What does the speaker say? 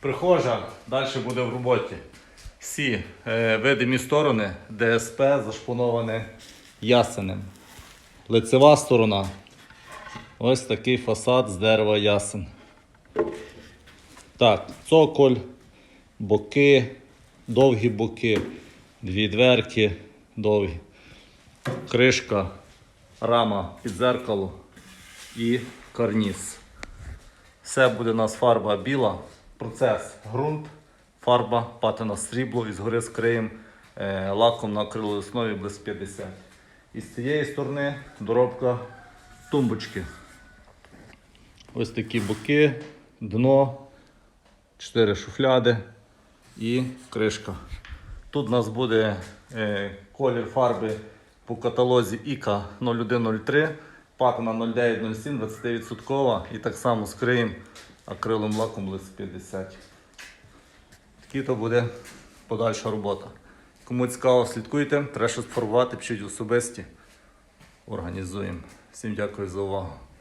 Прихожа далі буде в роботі. Всі е, видимі сторони ДСП зашпоноване ясенем. Лицева сторона. Ось такий фасад з дерева ясен. Так, цоколь, боки, довгі боки, дві дверки довгі, кришка, рама під зеркало і карніз. Все буде у нас фарба біла, процес ґрунт, фарба, патина срібло і згори скриємо е, лаком на акриловій основі близь 50. І з цієї сторони доробка тумбочки. Ось такі боки, дно, 4 шуфляди і кришка. Тут у нас буде е, колір фарби по каталозі ІКА 0103, патина 0907, 20% і так само скриємо акриловим лаком близько 50. Такі то буде подальша робота. Кому цікаво, слідкуйте, треба щось формувати, пишіть особисті. Організуємо. Всім дякую за увагу.